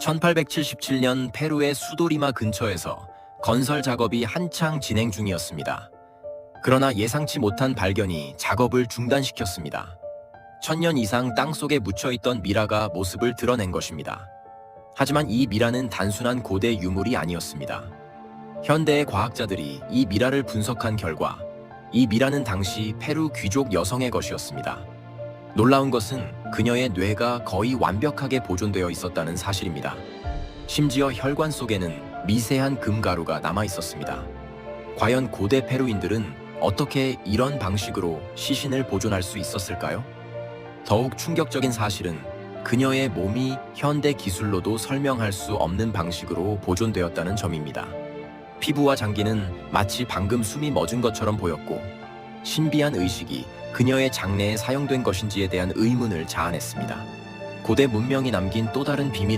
1877년 페루의 수도리마 근처에서 건설 작업이 한창 진행 중이었습니다. 그러나 예상치 못한 발견이 작업을 중단시켰습니다. 천년 이상 땅 속에 묻혀있던 미라가 모습을 드러낸 것입니다. 하지만 이 미라는 단순한 고대 유물이 아니었습니다. 현대의 과학자들이 이 미라를 분석한 결과 이 미라는 당시 페루 귀족 여성의 것이었습니다. 놀라운 것은 그녀의 뇌가 거의 완벽하게 보존되어 있었다는 사실입니다. 심지어 혈관 속에는 미세한 금가루가 남아 있었습니다. 과연 고대 페루인들은 어떻게 이런 방식으로 시신을 보존할 수 있었을까요? 더욱 충격적인 사실은 그녀의 몸이 현대 기술로도 설명할 수 없는 방식으로 보존되었다는 점입니다. 피부와 장기는 마치 방금 숨이 멎은 것처럼 보였고 신비한 의식이 그녀의 장래에 사용된 것인지에 대한 의문을 자아냈습니다. 고대 문명이 남긴 또 다른 비밀